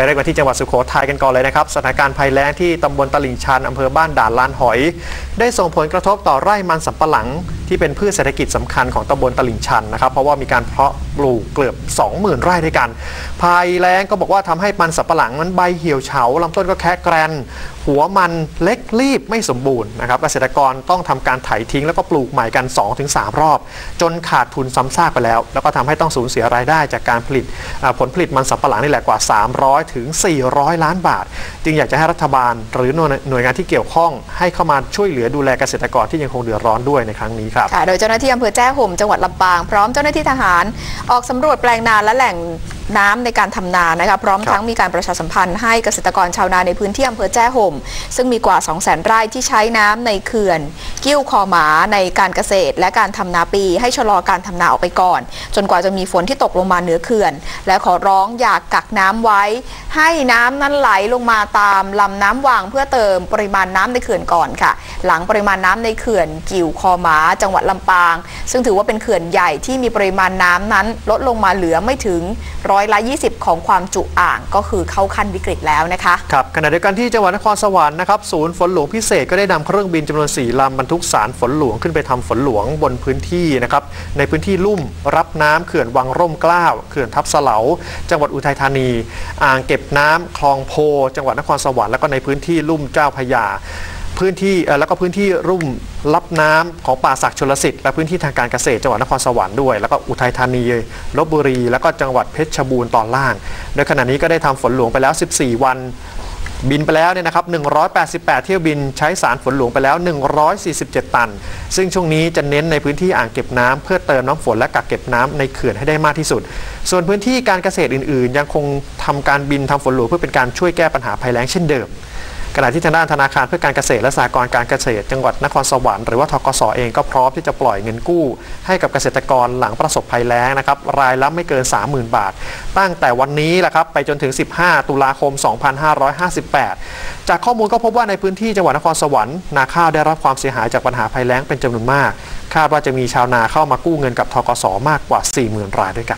ไปเริ่มกันที่จังหวัดสุโขทัยกันก่อนเลยนะครับ สถานการณ์ภัยแล้งที่ตำบลตลิ่งชันอำเภอบ้านด่านลานหอย ได้ส่งผลกระทบต่อไร่มันสำปะหลัง ที่เป็นพืชเศรษฐกิจสำคัญของตำบลตลิ่งชันนะครับ เพราะว่ามีการเพาะปลูกเกือบ 20,000 ไร่ด้วยกันภัยแล้งก็บอกว่าทำให้มันสำปะหลังนั้นใบเหี่ยวเฉาลำต้นก็แค่แกรน หัวมันเล็กรีบไม่สมบูรณ์นะครับเกษตรกรต้องทำการไถทิ้งแล้วก็ปลูกใหม่กัน 2-3 รอบ จนขาดทุนซ้ำซากไปแล้ว แล้วก็ทำให้ต้องสูญเสียรายได้จากการผลิตผลผลิตมันสำปะหลังนี่แหละกว่า 300ถึง400 ล้านบาท จึงอยากจะให้รัฐบาลหรือหน่วยหน่วยงานที่เกี่ยวข้องให้เข้ามาช่วยเหลือดูแลเกษตรกรที่ยังคงเดือดร้อนด้วยในครั้งนี้ครับค่ะโดยเจ้าหน้าที่อำเภอแจ้ห่มจังหวัดลำปาง พร้อมเจ้าหน้าที่ทหาร ออกสำรวจแปลงนาและแหล่ง น้ำในการทำนานะคะพร้อมครับทั้งมีการประชาสัมพันธ์ให้เกษตรกรชาวนาในพื้นที่อำเภอแจ้ห่ม ซึ่งมีกว่า 2 0 0 0 0 0 ไร่ที่ใช้น้ำในเขื่อน กิ้วคอหมาในการเกษตร และการทำนาปี ให้ชะลอการทำนาออกไปก่อน จนกว่าจะมีฝนที่ตกลงมาเหนือเขื่อน และขอร้องอยากกักน้ำไว้ ให้น้ำนั้นไหลลงมาตามลำน้ำวางเพื่อเติมปริมาณน้ำในเขื่อนก่อนค่ะ หลังปริมาณน้ำในเขื่อน กิ่วคอหมา จังหวัดลำปาง ซึ่งถือว่าเป็นเขื่อนใหญ่ที่มีปริมาณน้ำนั้น ลดลงมาเหลือไม่ถึงร้อย้อยละ 20 ของความจุอ่างก็คือเข้าขั้นวิกฤตแล้วนะคะครับขณะเดียวกันที่จังหวัดนครสวรรค์นะครับศูนย์ฝนหลวงพิเศษก็ได้นำเครื่องบินจำนวน4ลำบรรทุกสารฝนหลวงขึ้นไปทำฝนหลวงบนพื้นที่นะครับในพื้นที่ลุ่มรับน้ำเขื่อนวังร่มกล้าเขื่อนทับเสลาจังหวัดอุทัยธานี อ่างเก็บน้ำคลองโพ จังหวัดนครสวรรค์แล้วก็ในพื้นที่ลุ่มเจ้าพยา พื้นที่แล้วก็พื้นที่รุ่มรับน้ำของป่าศักดิ์ชลสิทธิ์และพื้นที่ทางการเกษตรจังหวัดนครสวรรค์ด้วย แล้วก็อุทัยธานีลบบุรี แล้วก็จังหวัดเพชรบูรณ์ตอนล่าง โดยขณะนี้ก็ได้ทำฝนหลวงไปแล้ว 14 วันบินไปแล้วเนี่ยนะครับ 188 เที่ยวบินใช้สารฝนหลวงไปแล้ว 147 ตัน ซึ่งช่วงนี้จะเน้นในพื้นที่อ่างเก็บน้ำเพื่อเติมน้ำฝนและกักเก็บน้ำในเขื่อนให้ได้มากที่สุด ส่วนพื้นที่การเกษตรอื่น ๆ ยังคงทำการบินทำฝนหลวงเพื่อเป็นการช่วยแก้ปัญหาภัยแล้งเช่นเดิม ขณะที่ทางด้านธนาคารเพื่อการเกษตรและสหกรณ์การเกษตร จังหวัดนครสวรรค์หรือว่าทกสเองก็พร้อมที่จะปล่อยเงินกู้ ให้กับเกษตรกรหลังประสบภัยแล้งนะครับรายละไม่เกิน 30,000 บาท ตั้งแต่วันนี้แหละครับไปจนถึง 15 ตุลาคม 2558 จากข้อมูลก็พบว่าในพื้นที่จังหวัดนครสวรรค์นาข้าวได้รับความเสียหายจากปัญหาภัยแล้งเป็นจำนวนมาก คาดว่าจะมีชาวนาเข้ามากู้เงินกับทกสมากกว่า 40,000 รายด้วยกัน